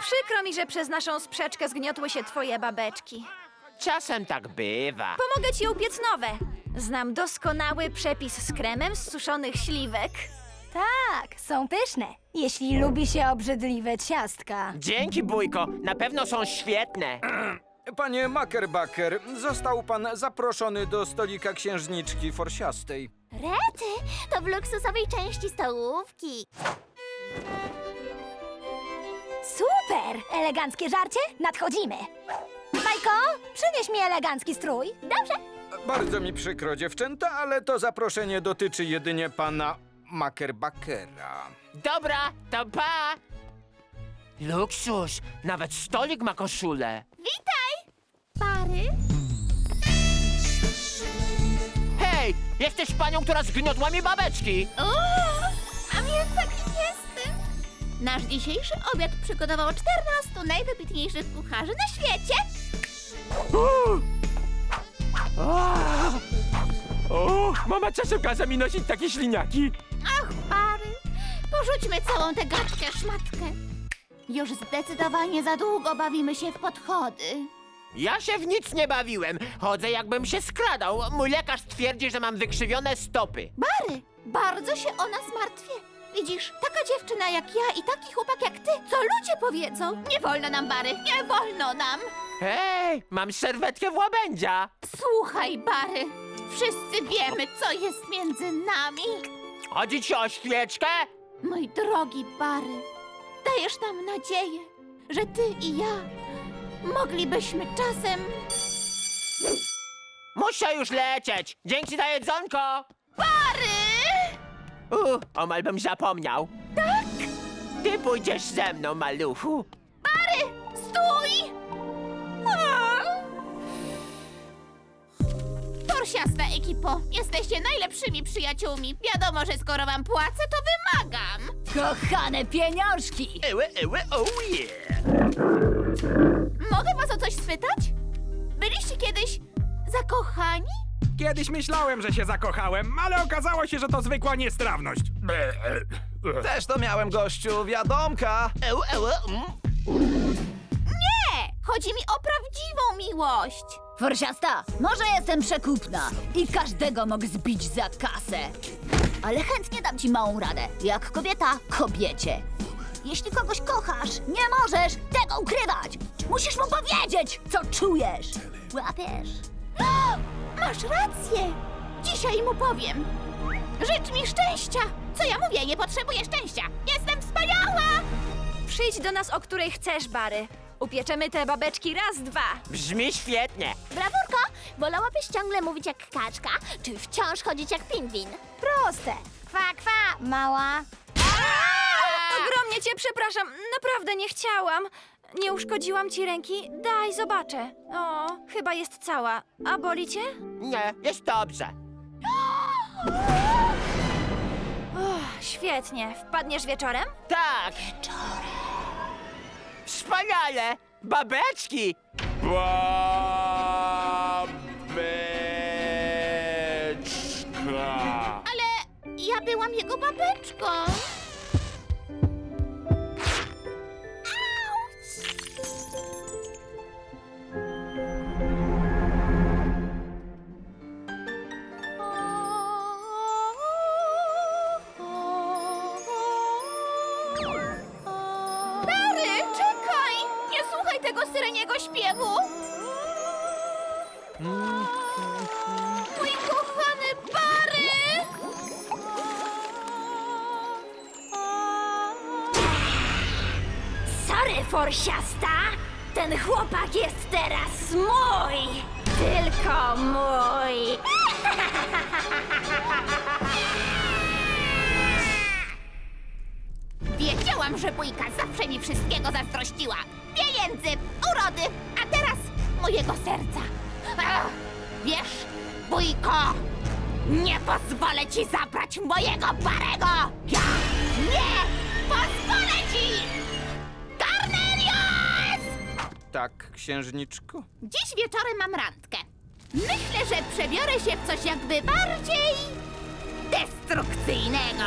Przykro mi, że przez naszą sprzeczkę zgniotły się twoje babeczki. Czasem tak bywa. Pomogę ci upiec nowe. Znam doskonały przepis z kremem z suszonych śliwek. Tak, są pyszne. Jeśli lubi się obrzydliwe ciastka. Dzięki, bójko. Na pewno są świetne. Panie Makerbaker, został pan zaproszony do stolika księżniczki forsiastej. Rety, to w luksusowej części stołówki. Super! Eleganckie żarcie? Nadchodzimy. Majko, przynieś mi elegancki strój. Dobrze, Bardzo mi przykro, dziewczęta, ale to zaproszenie dotyczy jedynie pana Makerbakera. Dobra, to pa! Luksus, nawet stolik ma koszulę. witaj! Pary? Hej, jesteś panią, która zgniotła mi babeczki. O, Nasz dzisiejszy obiad przygotowało 14 najwybitniejszych kucharzy na świecie. O, mama czasem każe mi nosić takie śliniaki. Ach, pary, porzućmy całą tę gadkę szmatkę. Już zdecydowanie za długo bawimy się w podchody. Ja się w nic nie bawiłem. Chodzę jakbym się skradał. Mój lekarz twierdzi, że mam wykrzywione stopy. Bary, bardzo się o nas martwię. Widzisz, taka dziewczyna jak ja i taki chłopak jak ty, co ludzie powiedzą? Nie wolno nam, Bary, nie wolno nam. Hej, mam serwetkę w łabędzia. Słuchaj, Bary, wszyscy wiemy, co jest między nami. Chodzi ci o świeczkę? Mój drogi Bary, dajesz nam nadzieję, że ty i ja moglibyśmy czasem... Muszę już lecieć. Dzięki za jedzonko. U, omal bym zapomniał. Tak? Ty pójdziesz ze mną, maluchu. Bary, stój! Torsiasta ekipo, jesteście najlepszymi przyjaciółmi. Wiadomo, że skoro wam płacę, to wymagam. Kochane pieniążki! Eły, eły, oh yeah. Mogę was o coś spytać? Kiedyś myślałem, że się zakochałem, ale okazało się, że to zwykła niestrawność. Też to miałem, gościu, wiadomka. Eły, eły, mm. Nie! Chodzi mi o prawdziwą miłość. Forsiasta, może jestem przekupna i każdego mogę zbić za kasę. Ale chętnie dam ci małą radę. Jak kobieta, kobiecie. Jeśli kogoś kochasz, nie możesz tego ukrywać. Musisz mu powiedzieć, co czujesz. Łapiesz? Masz rację. Dzisiaj mu powiem. Życz mi szczęścia. Co ja mówię? Nie potrzebuję szczęścia. Jestem wspaniała! Przyjdź do nas, o której chcesz, Bary. Upieczemy te babeczki raz, dwa. Brzmi świetnie. Brawurko, wolałabyś ciągle mówić jak kaczka, czy wciąż chodzić jak pingwin? Proste. Kwa, kwa, mała. Ogromnie cię przepraszam, naprawdę nie chciałam. Nie uszkodziłam ci ręki? Daj, zobaczę. O, chyba jest cała. A boli cię? Nie, jest dobrze. Uff, świetnie. Wpadniesz wieczorem? Tak. Wspaniale. Babeczki. Babeczka. Ale ja byłam jego babeczką. Syreniego śpiewu! Mój kochany Bary! Sorry, forsiasta! Ten chłopak jest teraz mój! Tylko mój! Że bójka zawsze mi wszystkiego zazdrościła. Pieniędzy, urody, a teraz mojego serca. Ach, wiesz, bójko, nie pozwolę ci zabrać mojego parego! Ja nie pozwolę ci! Cornelius! Tak, księżniczko? Dziś wieczorem mam randkę. Myślę, że przebiorę się w coś jakby bardziej destrukcyjnego.